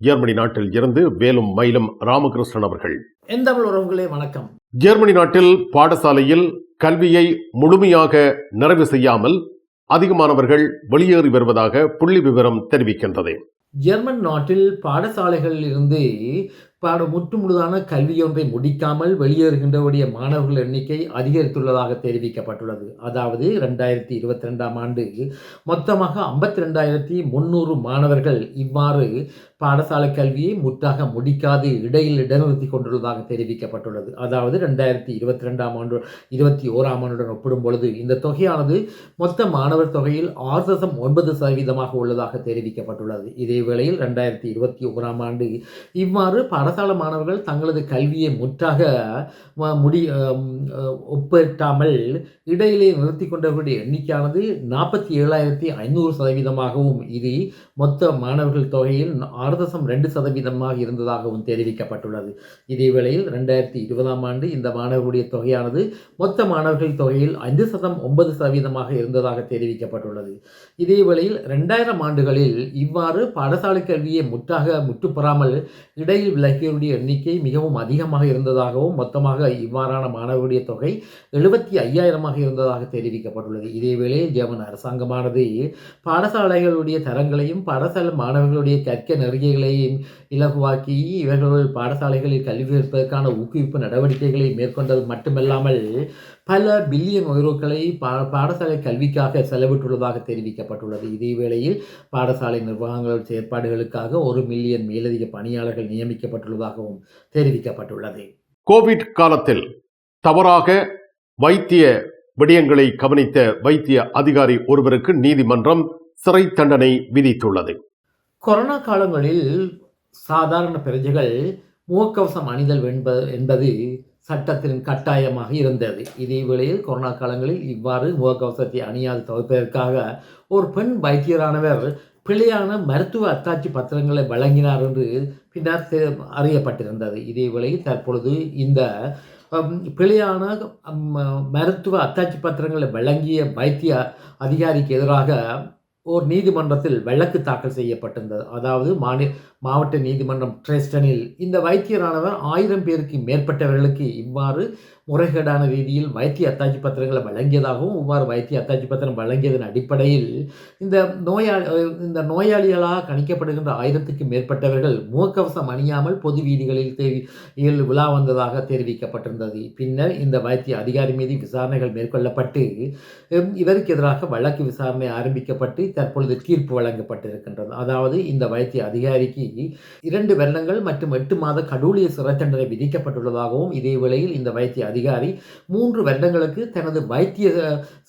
Germany நாட்டில் இருந்து வேலும் மயிலும் ராமகிருஷ்ணன் அவர்கள். உறவுகளே வணக்கம். ஜெர்மனி நாட்டில் பாடசாலையில் கல்வியை முழுமையாக நிறைவு செய்யாமல் அதிகமானவர்கள் வெளியேறி வருவதாக புள்ளி விவரம் தெரிவிக்கின்றது. ஜெர்மன் நாட்டில் பாடசாலைகளில் இருந்து பாட முற்றுமுழுதான கல்வியொன்றை முடிக்காமல் வெளியேறுகின்றவருடைய மாணவர்கள் எண்ணிக்கை அதிகரித்துள்ளதாக தெரிவிக்கப்பட்டுள்ளது. அதாவது ரெண்டாயிரத்தி இருபத்தி ரெண்டாம் ஆண்டு மொத்தமாக ஐம்பத்தி ரெண்டாயிரத்தி முந்நூறு மாணவர்கள் இவ்வாறு பாடசாலை கல்வியை முற்றாக முடிக்காது இடையில் இடநிறுத்தி கொண்டுள்ளதாக தெரிவிக்கப்பட்டுள்ளது. அதாவது ரெண்டாயிரத்தி இருபத்தி ரெண்டாம் ஆண்டு இருபத்தி ஓராம் ஆண்டுடன் ஒப்பிடும் பொழுது இந்த தொகையானது மொத்த மாணவர் தொகையில் ஆறு தசம் ஒன்பது சதவீதமாக உள்ளதாக தெரிவிக்கப்பட்டுள்ளது. இதே வேளையில் ரெண்டாயிரத்தி இருபத்தி ஓராம் ஆண்டு இவ்வாறு பாடசாலை மாணவர்கள் தங்களது கல்வியை முற்றாக முடி அம், இடையிலே நிறுத்தி கொண்டவர்களுடைய எண்ணிக்கையானது நாற்பத்தி ஏழாயிரத்தி ஐநூறு சதவீதமாகவும் இது மொத்த மாணவர்கள் தொகையில் ஆறு தசம் ரெண்டு சதவீதமாக இருந்ததாகவும் தெரிவிக்கப்பட்டுள்ளது. இதே வேளையில் ரெண்டாயிரத்தி இருபதாம் ஆண்டு இந்த மாணவர்களுடைய தொகையானது மொத்த மாணவர்கள் தொகையில் ஐந்து சதம் ஒன்பது சதவீதமாக இருந்ததாக தெரிவிக்கப்பட்டுள்ளது. இதே வேளையில் ரெண்டாயிரம் ஆண்டுகளில் இவ்வாறு பாடசாலை கல்வியை முற்றாக முற்றுப்பெறாமல் இடையில் விலகி விலகியவருடைய எண்ணிக்கை மிகவும் அதிகமாக இருந்ததாகவும் மொத்தமாக இவ்வாறான மாணவர்களுடைய தொகை எழுபத்தி ஐயாயிரமாக இருந்ததாக தெரிவிக்கப்பட்டுள்ளது. இதேவேளை ஜெர்மன் அரசாங்கமானது பாடசாலைகளுடைய தரங்களையும் பாடசாலை மாணவர்களுடைய கற்க நெறியங்களையும் இலகுவாக்கி இவர்கள் பாடசாலைகளில் கல்வி கற்பதற்கான ஊக்குவிப்பு நடவடிக்கைகளை மேற்கொண்டது மட்டுமல்லாமல் பல பில்லியன் யூரோக்களை பா பாடசாலை கல்விக்காக செலவிட்டுள்ளதாக தெரிவிக்கப்பட்டுள்ளது. இதே வேளையில் பாடசாலை நிர்வாகங்கள் செயற்பாடுகளுக்காக ஒரு மில்லியன் மேலதிக பணியாளர்கள் நியமிக்கப்பட்டுள்ளதாகவும் தெரிவிக்கப்பட்டுள்ளது. கோவிட் காலத்தில் தவறாக வைத்திய விடயங்களை கவனித்த வைத்திய அதிகாரி ஒருவருக்கு நீதிமன்றம் சிறை தண்டனை விதித்துள்ளது. கொரோனா காலங்களில் சாதாரண பிரஜைகள் முகக்கவசம் அணிதல் என்பது என்பது சட்டத்தின் கட்டாயமாக இருந்தது. இதே வேளையில் கொரோனா காலங்களில் இவ்வாறு முகக்கவசத்தை அணியாது தவிர்ப்பதற்காக ஒரு பெண் வைத்தியரானவர் பிழையான மருத்துவ அத்தாட்சி பத்திரங்களை வழங்கினார் என்று பின்னர் அறியப்பட்டிருந்தது. இதே வேளையில் தற்பொழுது இந்த பிழையான மருத்துவ அத்தாட்சி பத்திரங்களை வழங்கிய வைத்திய அதிகாரிக்கு எதிராக ஓர் நீதிமன்றத்தில் வழக்கு தாக்கல் செய்யப்பட்டிருந்தது. அதாவது மாநில மாவட்ட நீதிமன்றம் ட்ரெஸ்டனில். இந்த வைத்தியரானவர் ஆயிரம் பேருக்கு மேற்பட்டவர்களுக்கு இவ்வாறு முறைகேடான ரீதியில் வைத்திய அத்தாட்சி பத்திரங்களை வழங்கியதாகவும் இவ்வாறு வைத்திய அத்தாட்சி பத்திரம் வழங்கியதன் அடிப்படையில் இந்த நோயாளி இந்த நோயாளிகளாக கணிக்கப்படுகின்ற ஆயிரத்துக்கு மேற்பட்டவர்கள் முகக்கவசம் அணியாமல் பொது வீதிகளில் தேவி விழா வந்ததாக தெரிவிக்கப்பட்டிருந்தது. பின்னர் இந்த வைத்திய அதிகாரி மீது விசாரணைகள் மேற்கொள்ளப்பட்டு இதற்கு இவருக்கு எதிராக வழக்கு விசாரணை ஆரம்பிக்கப்பட்டு தற்பொழுது தீர்ப்பு வழங்கப்பட்டிருக்கின்றது. அதாவது இந்த வைத்திய அதிகாரிக்கு இரண்டு வருடங்கள் மற்றும் எட்டு மாத கடூழிய சிறை தண்டனை விதிக்கப்பட்டுள்ளதாகவும் இதே வேளையில் இந்த வைத்திய அதிகாரி மூன்று வருடங்களுக்கு தனது வைத்திய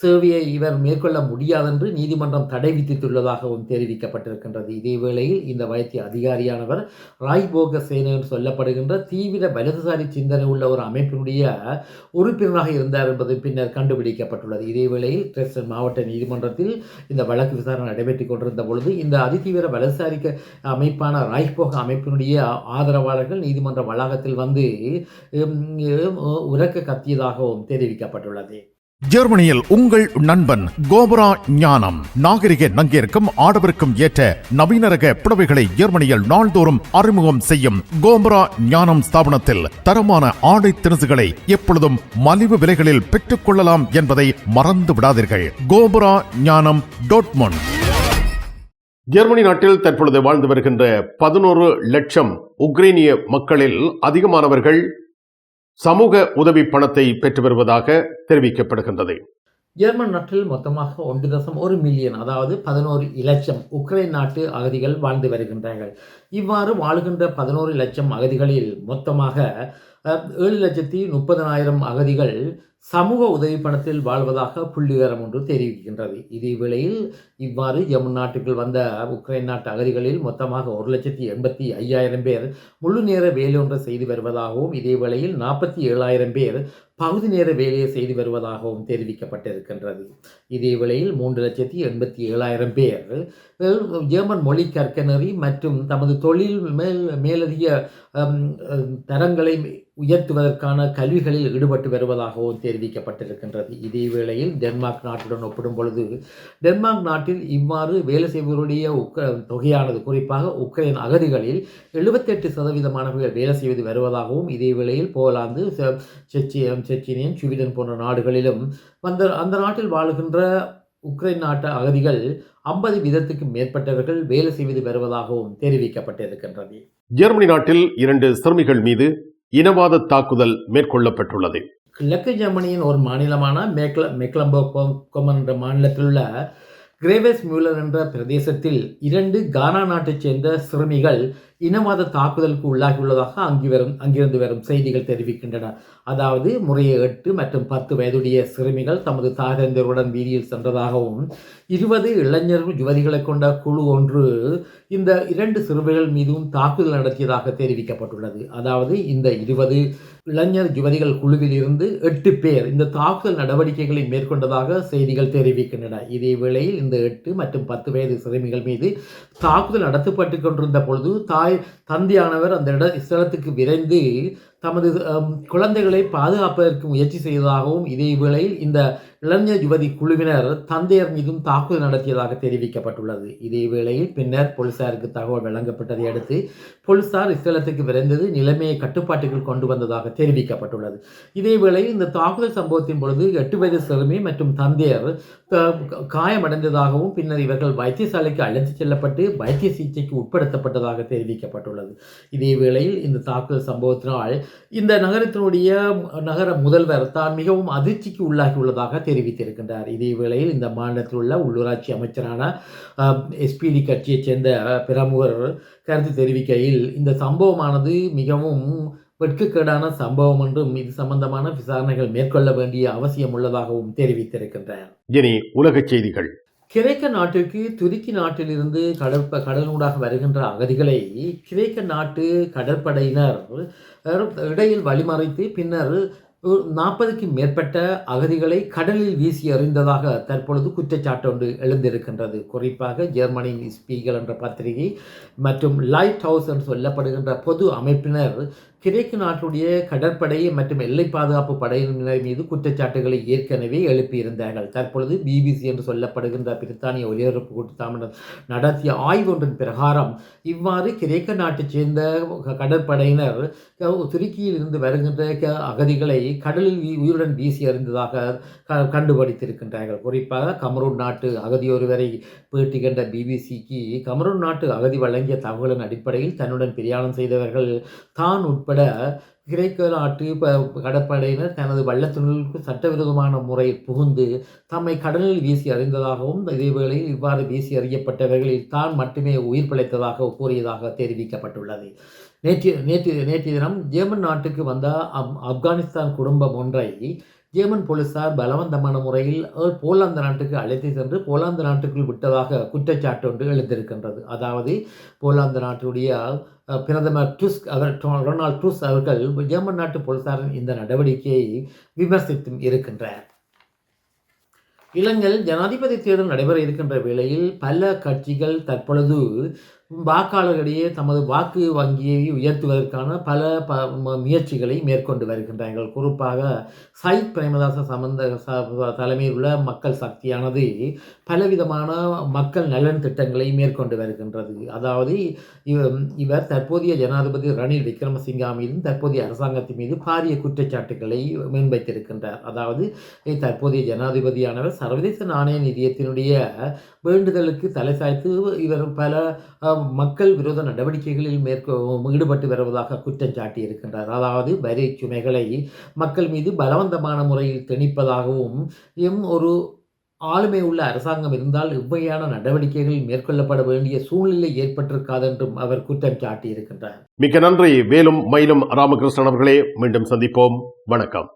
சேவையை இவர் மேற்கொள்ள முடியாதென்று நீதிமன்றம் தடை விதித்துள்ளதாகவும் தெரிவிக்கப்பட்டிருக்கின்றது. இதேவேளையில் இந்த வைத்திய அதிகாரியானவர் ராய்போக சேன என்று சொல்லப்படுகின்ற தீவிர வலதுசாரி சிந்தனை உள்ள ஒரு அமைப்பினுடைய உறுப்பினராக இருந்தார் என்பது பின்னர் கண்டுபிடிக்கப்பட்டுள்ளது. இதேவேளையில் டிரெஸ்டன் மாவட்ட நீதிமன்றத்தில் இந்த வழக்கு விசாரணை நடைபெற்றுக் கொண்டிருந்த பொழுது இந்த அதிதீவிர வலதுசாரி அமைப்பான ராய்போக அமைப்பினுடைய ஆதரவாளர்கள் நீதிமன்ற வளாகத்தில் வந்து உம், உரக்க கத்தியதாகவும் தெரிவிக்கப்பட்டுள்ளது. ஜெர்மனியில் உங்கள் நண்பன் கோபரா ஞானம். நாகரிக நங்கிற்கும் ஆடவருக்கும் ஏற்ற நவீன ரக புடவைகளை ஜெர்மனியில் நாள்தோறும் அறிமுகம் செய்யும் கோபரா ஞானம் ஸ்தாபனத்தில் தரமான ஆடை திணுசுகளை எப்பொழுதும் மலிவு விலைகளில் பெற்றுக் கொள்ளலாம் என்பதை மறந்து விடாதீர்கள். கோபரா ஞானம் டோட்மொன் ஜெர்மனி நாட்டில் தற்பொழுது வாழ்ந்து வருகின்ற பதினோரு லட்சம் உக்ரைனிய மக்களில் அதிகமானவர்கள் சமூக உதவி பணத்தை பெற்று வருவதாக தெரிவிக்கப்படுகின்றது. ஜெர்மன் நாட்டில் மொத்தமாக ஒன்று தசம் ஒரு மில்லியன் அதாவது பதினோரு இலட்சம் உக்ரைன் நாட்டு அகதிகள் வாழ்ந்து வருகின்றார்கள். இவ்வாறு வாழ்கின்ற பதினோரு லட்சம் அகதிகளில் மொத்தமாக ஏழு லட்சத்தி முப்பதனாயிரம் அகதிகள் சமூக உதவி பணத்தில் வாழ்வதாக புள்ளிவிவரம் ஒன்று தெரிவிக்கின்றது. இதே வேளையில் இவ்வாறு ஜெர்மன் நாட்டுக்குள் வந்த உக்ரைன் நாட்டு அகதிகளில் மொத்தமாக ஒரு லட்சத்தி எண்பத்தி ஐயாயிரம் பேர் முழு நேர வேலையொன்றை செய்து வருவதாகவும் இதே வேளையில் நாற்பத்தி ஏழாயிரம் பேர் பகுதி நேர வேலையை செய்து வருவதாகவும் தெரிவிக்கப்பட்டிருக்கின்றது. இதே வேளையில் மூன்று லட்சத்தி எண்பத்தி ஏழாயிரம் பேர் ஜெர்மன் மொழி கற்கனறி மற்றும் தமது தொழில் மேல் மேலதிக தரங்களை உயர்த்துவதற்கான கல்விகளில் ஈடுபட்டு வருவதாகவும் தெரிவிக்கப்பட்டிருக்கின்றது. இதே வேளையில் டென்மார்க் நாட்டுடன் ஒப்பிடும் பொழுது டென்மார்க் நாட்டில் இவ்வாறு வேலை செய்பவருடைய உக்க தொகையானது குறிப்பாக உக்ரைன் அகதிகளில் எழுபத்தெட்டு சதவீதமானவர்கள் வேலை செய்வது வருவதாகவும் இதே வேளையில் போலாந்து செச்சியம் செச்சினியன் சுவிடன் போன்ற நாடுகளிலும் அந்த அந்த நாட்டில் வாழுகின்ற உக்ரைன் நாட்டு அகதிகள் ஐம்பது வீதத்துக்கு மேற்பட்டவர்கள் வேலை செய்வது வருவதாகவும் தெரிவிக்கப்பட்டிருக்கின்றது. ஜெர்மனி நாட்டில் இரண்டு சிறுமிகள் மீது இனவாத தாக்குதல் மேற்கொள்ளப்பட்டுள்ளது. கிழக்கு ஜெர்மனியின் ஒரு மாநிலமான மேக்ல மெக்லம்போ கோமன் என்ற மாநிலத்தில் உள்ள கிரேவேஸ் மியூலர் என்ற பிரதேசத்தில் இரண்டு கானா நாட்டைச் சேர்ந்த சிறுமிகள் இனவாத தாக்குதலுக்கு உள்ளாகியுள்ளதாக அங்கு வரும் அங்கிருந்து வரும் செய்திகள் தெரிவிக்கின்றன. அதாவது முறையே எட்டு மற்றும் பத்து வயதுடைய சிறுமிகள் தமது தாகந்தருடன் வீதியில் சென்றதாகவும் இருபது இளைஞர்கள் யுவதிகளை கொண்ட குழு ஒன்று இந்த இரண்டு சிறுமிகள் மீதும் தாக்குதல் நடத்தியதாக தெரிவிக்கப்பட்டுள்ளது. அதாவது இந்த இருபது இளைஞர் யுவதிகள் குழுவில் இருந்து எட்டு பேர் இந்த தாக்குதல் நடவடிக்கைகளை மேற்கொண்டதாக செய்திகள் தெரிவிக்கின்றன. இதே வேளையில் இந்த எட்டு மற்றும் பத்து வயது சிறுமிகள் மீது தாக்குதல் நடத்தப்பட்டு கொண்டிருந்த பொழுது தாய் தந்தையானவர் அந்த இட ஸ்தலத்துக்கு விரைந்து தமது குழந்தைகளை பாதுகாப்பதற்கு முயற்சி செய்ததாகவும் இதே வேளையில் இந்த இளைஞர் யுவதி குழுவினர் தந்தையர் மீதும் தாக்குதல் நடத்தியதாக தெரிவிக்கப்பட்டுள்ளது. இதே வேளையில் பின்னர் போலீசாருக்கு தகவல் வழங்கப்பட்டதை அடுத்து போலீசார் இஸ்தலத்துக்கு விரைந்தது நிலைமையை கட்டுப்பாட்டுக்குள் கொண்டு வந்ததாக தெரிவிக்கப்பட்டுள்ளது. இதே வேளையில் இந்த தாக்குதல் சம்பவத்தின் பொழுது எட்டு வயது சிறுமி மற்றும் தந்தையர் காயமடைந்ததாகவும் பின்னர் இவர்கள் வைத்தியசாலைக்கு அழைத்து செல்லப்பட்டு வைத்திய சிகிச்சைக்கு உட்படுத்தப்பட்டதாக தெரிவிக்கப்பட்டுள்ளது. இதே வேளையில் இந்த தாக்குதல் சம்பவத்தினால் இந்த நகரத்தினுடைய நகர முதல்வர் தான் மிகவும் அதிர்ச்சிக்கு உள்ளாகியுள்ளதாக தெரிவித்திருக்கின்றார். இதே வேளையில் இந்த மாநிலத்தில் உள்ள உள்ளூராட்சி அமைச்சரான எஸ்பிடி கட்சியைச் சேர்ந்த பிரமுகர் கருத்து தெரிவிக்கையில் இந்த சம்பவமானது மிகவும் வெட்கக்கேடான சம்பவம் என்றும் இது சம்பந்தமான விசாரணைகள் மேற்கொள்ள வேண்டிய அவசியம் உள்ளதாகவும் தெரிவித்திருக்கின்றார். இனி உலகச் செய்திகள். கிரேக்க நாட்டிற்கு துருக்கி நாட்டிலிருந்து கடற்ப கடலூடாக வருகின்ற அகதிகளை கிரேக்க நாட்டு கடற்படையினர் இடையில் வழிமறைத்து பின்னர் நாற்பதுக்கும் மேற்பட்ட அகதிகளை கடலில் வீசி எறிந்ததாக தற்பொழுது குற்றச்சாட்டு ஒன்று எழுந்திருக்கின்றது. குறிப்பாக ஜெர்மனியின் ஸ்பீகல் என்ற பத்திரிகை மற்றும் லைட் ஹவுஸ் என்று சொல்லப்படுகின்ற பொது அமைப்பினர் கிரேக்க நாட்டுடைய கடற்படை மற்றும் எல்லை பாதுகாப்பு படையினர் மீது குற்றச்சாட்டுகளை ஏற்கனவே எழுப்பியிருந்தார்கள். தற்பொழுது பிபிசி என்று சொல்லப்படுகின்ற பிரித்தானிய ஒலிபரப்பு கூட்டத்தாம நடத்திய ஆய்வு ஒன்றின் பிரகாரம் இவ்வாறு கிரேக்க நாட்டைச் சேர்ந்த கடற்படையினர் துருக்கியில் இருந்து வருகின்ற அகதிகளை கடலில் வீ- உயிருடன் வீசி அறிந்ததாக க- கண்டுபிடித்திருக்கின்றார்கள். குறிப்பாக கமரூன் நாட்டு அகதி ஒருவரை பேட்டி கண்ட பிபிசிக்கு கமரூன் நாட்டு அகதி வழங்கிய தகவலின் அடிப்படையில் தன்னுடன் பிரயாணம் செய்தவர்கள் தான் உட்பட கிரேக்க நாட்டு கடற்படையினர் தனது வள்ளத்துணலுக்கு சட்டவிரோதமான முறையில் புகுந்து தம்மை கடலில் வீசி அறிந்ததாகவும் இதேவேளையில் இவ்வாறு வீசி அறியப்பட்டவர்களில் தான் மட்டுமே உயிர் பிழைத்ததாக கூறியதாக தெரிவிக்கப்பட்டுள்ளது. நேற்று நேற்று நேற்று தினம் ஜேர்மன் நாட்டுக்கு வந்த அப் ஆப்கானிஸ்தான் குடும்பம் ஒன்றை ஜேர்மன் போலீசார் பலவந்தமான முறையில் போலாந்து நாட்டுக்கு அழைத்து சென்று போலாந்து நாட்டுக்குள் விட்டதாக குற்றச்சாட்டு ஒன்று எழுந்திருக்கின்றது. அதாவது போலாந்து நாட்டுடைய பிரதமர் டுஸ்க் அவர் டொ- டொனால்ட் டுஸ் அவர்கள் ஜெர்மன் நாட்டு போலீசாரின் இந்த நடவடிக்கையை விமர்சித்தும் இருக்கின்றார். இலங்கையில் ஜனாதிபதி தேர்தல் நடைபெற இருக்கின்ற வேளையில் பல கட்சிகள் தற்பொழுது வாக்காளர்களிடையே தமது வாக்கு வங்கியை உயர்த்துவதற்கான பல ப முயற்சிகளை மேற்கொண்டு வருகின்றார்கள். குறிப்பாக சைத் பிரேமதாச சம்பந்த ச- தலைமையில் உள்ள மக்கள் சக்தியானது பலவிதமான மக்கள் நலன் திட்டங்களை மேற்கொண்டு வருகின்றது. அதாவது இவர் தற்போதைய ஜனாதிபதி ரணில் விக்ரமசிங்கா மீதும் தற்போதைய அரசாங்கத்தின் மீது பாரிய குற்றச்சாட்டுகளை முன்வைத்திருக்கின்றார். அதாவது தற்போதைய ஜனாதிபதியானவர் சர்வதேச நாணய நிதியத்தினுடைய வேண்டுதலுக்கு தலை சாய்த்து இவர் பல மக்கள் விரோத நடவடிக்கைகளில் மேற்கொ ஈடுபட்டு வருவதாக குற்றம் சாட்டியிருக்கின்றார். அதாவது வரி சுமைகளை மக்கள் மீது பலவந்தமான முறையில் திணிப்பதாகவும் எம் ஒரு ஆளுமை உள்ள அரசாங்கம் இருந்தால் இவ்வையான நடவடிக்கைகள் மேற்கொள்ளப்பட வேண்டிய சூழ்நிலை ஏற்பட்டிருக்காது என்றும் அவர் குற்றம் சாட்டியிருக்கின்றார். மிக்க நன்றி. வேலும் மயிலும் ராமகிருஷ்ணன் அவர்களே மீண்டும் சந்திப்போம். வணக்கம்.